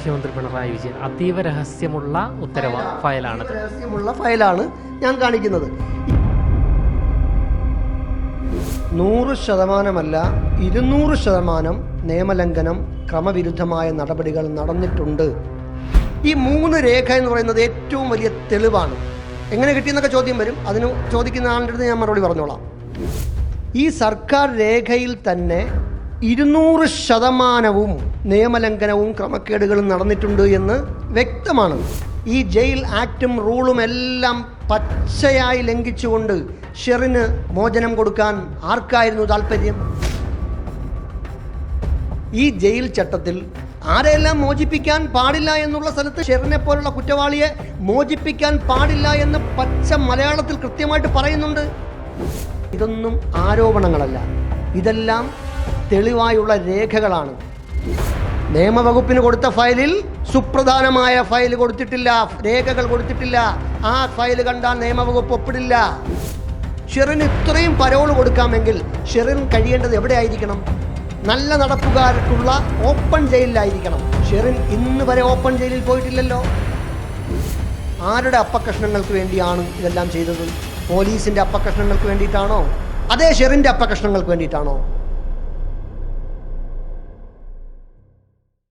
മുഖ്യമന്ത്രി പിണറായി വിജയൻ അതീവ രഹസ്യമുള്ള ഉത്തരവ് ഫയലാണ്. രഹസ്യമുള്ള ഫയലാണ് ഞാൻ കാണിക്കുന്നത്. നൂറ് ശതമാനമല്ല ഇരുന്നൂറ് ശതമാനം നിയമലംഘനം ക്രമവിരുദ്ധമായ നടപടികൾ നടന്നിട്ടുണ്ട്. ഈ മൂന്ന് രേഖ എന്ന് പറയുന്നത് ഏറ്റവും വലിയ തെളിവാണ്. എങ്ങനെ കിട്ടിയെന്നൊക്കെ ചോദ്യം വരും. അതിന് ചോദിക്കുന്ന ആളുടെ അടുത്ത് ഞാൻ മറുപടി പറഞ്ഞോളാം. ഈ സർക്കാർ രേഖയിൽ തന്നെ ഇരുന്നൂറ് ശതമാനവും നിയമലംഘനവും ക്രമക്കേടുകളും നടന്നിട്ടുണ്ട് എന്ന് വ്യക്തമാണ്. ഈ ജയിൽ ആക്റ്റും റൂളും എല്ലാം പച്ചയായി ലംഘിച്ചുകൊണ്ട് ഷെറിന് മോചനം കൊടുക്കാൻ ആർക്കായിരുന്നു താല്പര്യം ഈ ജയിൽ ചട്ടത്തിൽ ആരെയെല്ലാം മോചിപ്പിക്കാൻ പാടില്ല എന്നുള്ള സ്ഥലത്ത് ഷെറിനെ പോലുള്ള കുറ്റവാളിയെ മോചിപ്പിക്കാൻ പാടില്ല എന്ന് പച്ച മലയാളത്തിൽ കൃത്യമായിട്ട് പറയുന്നുണ്ട്. ഇതൊന്നും ആരോപണങ്ങളല്ല. ഇതെല്ലാം തെളിവായുള്ള രേഖകളാണ്. നിയമവകുപ്പിന് കൊടുത്ത ഫയലിൽ സുപ്രധാനമായ ഫയൽ കൊടുത്തിട്ടില്ല. രേഖകൾ കൊടുത്തിട്ടില്ല. ആ ഫയൽ കണ്ടാൽ നിയമവകുപ്പ് ഒപ്പിടില്ല. ഷെറിന് ഇത്രയും പരോൾ കൊടുക്കാമെങ്കിൽ ഷെറിൻ കഴിയേണ്ടത് എവിടെ ആയിരിക്കണം നല്ല നടപ്പുകാർക്കുള്ള ഓപ്പൺ ജയിലിലായിരിക്കണം. ഷെറിൻ ഇന്ന് വരെ ഓപ്പൺ ജയിലിൽ പോയിട്ടില്ലല്ലോ. ആരുടെ അപ്പക്കഷ്ണങ്ങൾക്ക് വേണ്ടിയാണ് ഇതെല്ലാം ചെയ്തത്? പോലീസിന്റെ അപ്പക്കഷ്ണങ്ങൾക്ക് വേണ്ടിയിട്ടാണോ? അതേ ഷെറിന്റെ അപ്പക്കഷ്ണങ്ങൾക്ക് വേണ്ടിയിട്ടാണോ?